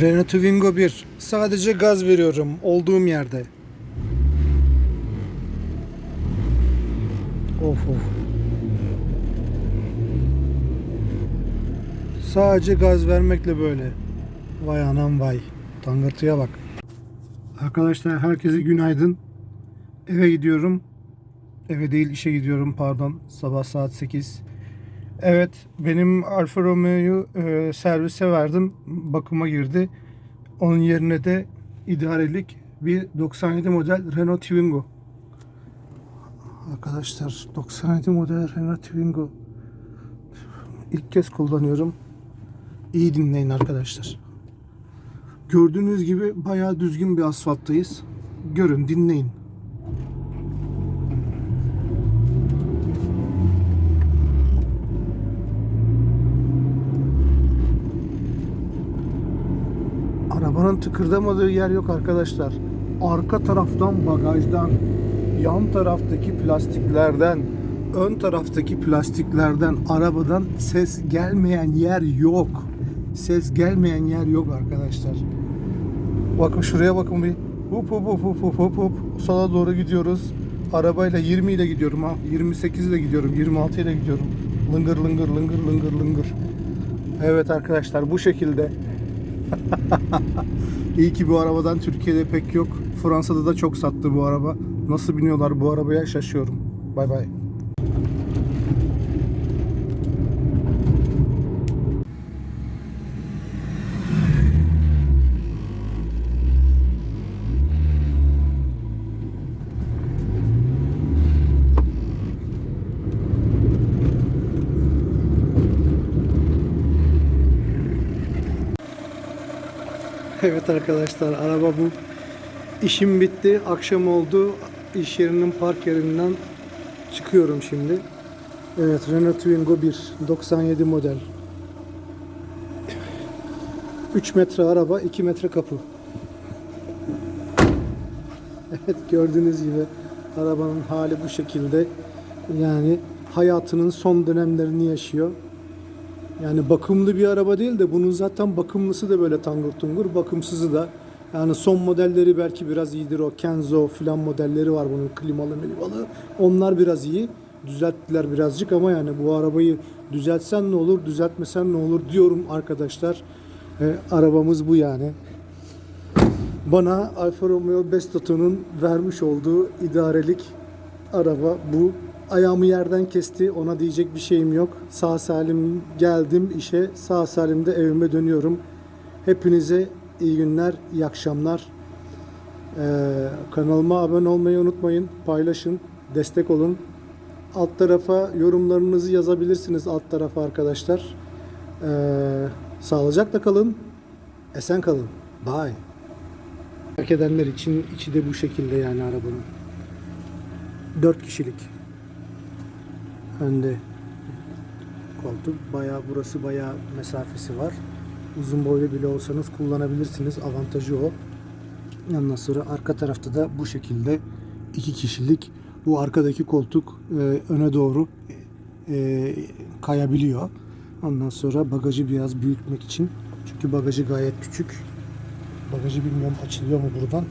Renault Twingo 1. Sadece gaz veriyorum olduğum yerde. Of of. Sadece gaz vermekle böyle. Vay anam vay. Tangırtıya bak. Arkadaşlar herkese günaydın. Eve gidiyorum. Eve değil işe gidiyorum pardon. Sabah saat 8. Evet benim Alfa Romeo'yu e, servise verdim. Bakıma girdi. Onun yerine de idarelik bir 97 model Renault Twingo. Arkadaşlar 97 model Renault Twingo. İlk kez kullanıyorum. İyi dinleyin arkadaşlar. Gördüğünüz gibi bayağı düzgün bir asfalttayız. Görün, dinleyin. Arabanın tıkırdamadığı yer yok arkadaşlar. Arka taraftan bagajdan, yan taraftaki plastiklerden, ön taraftaki plastiklerden, arabadan ses gelmeyen yer yok. Ses gelmeyen yer yok arkadaşlar. Bakın şuraya bakın bir. Hop hop hop hop hop hop hop. Sola doğru gidiyoruz. Arabayla 20 ile gidiyorum ha. 28 ile gidiyorum. 26 ile gidiyorum. Lıngır lıngır lıngır lıngır lıngır. Evet arkadaşlar bu şekilde. İyi ki bu arabadan Türkiye'de pek yok. Fransa'da da çok sattı bu araba. Nasıl biniyorlar bu arabaya şaşıyorum. Bay bay. Evet arkadaşlar araba bu. İşim bitti. Akşam oldu. İş yerinin park yerinden çıkıyorum şimdi. Evet Renault Twingo 1 97 model. 3 metre araba, 2 metre kapı. Evet gördüğünüz gibi arabanın hali bu şekilde. Yani hayatının son dönemlerini yaşıyor. Yani bakımlı bir araba değil de bunun zaten bakımlısı da böyle tangur tungur, bakımsızı da. Yani son modelleri belki biraz iyidir o Kenzo filan modelleri var bunun klimalı milimalı. Onlar biraz iyi. Düzelttiler birazcık ama yani bu arabayı düzeltsen ne olur, düzeltmesen ne olur diyorum arkadaşlar. E, arabamız bu yani. Bana Alfa Romeo Bestato'nun vermiş olduğu idarelik araba bu. Ayağımı yerden kesti. Ona diyecek bir şeyim yok. Sağ salim geldim işe. Sağ salim de evime dönüyorum. Hepinize iyi günler, iyi akşamlar. Ee, kanalıma abone olmayı unutmayın. Paylaşın, destek olun. Alt tarafa yorumlarınızı yazabilirsiniz alt tarafa arkadaşlar. Ee, sağlıcakla kalın. Esen kalın. Bye. Fark edenler için içi de bu şekilde yani arabanın. 4 kişilik. Önde koltuk. Bayağı burası bayağı mesafesi var. Uzun boylu bile olsanız kullanabilirsiniz. Avantajı o. Ondan sonra arka tarafta da bu şekilde iki kişilik. Bu arkadaki koltuk e, öne doğru e, kayabiliyor. Ondan sonra bagajı biraz büyütmek için. Çünkü bagajı gayet küçük. Bagajı bilmiyorum açılıyor mu buradan.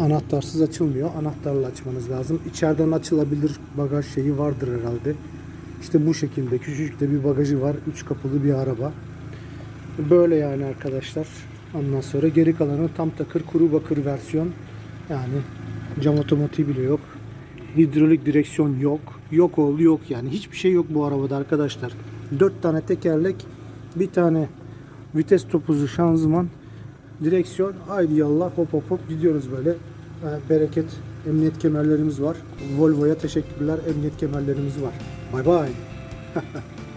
Anahtarsız açılmıyor. Anahtarla açmanız lazım. İçeriden açılabilir bagaj şeyi vardır herhalde. İşte bu şekilde küçücük de bir bagajı var. Üç kapılı bir araba. Böyle yani arkadaşlar. Ondan sonra geri kalanı tam takır kuru bakır versiyon. Yani cam otomotiv bile yok. Hidrolik direksiyon yok. Yok oldu yok yani. Hiçbir şey yok bu arabada arkadaşlar. Dört tane tekerlek, bir tane vites topuzu şanzıman, direksiyon. Haydi yallah hop hop hop gidiyoruz böyle. Ee, Bereket. Emniyet kemerlerimiz var. Volvo'ya teşekkürler. Emniyet kemerlerimiz var. Bay bay.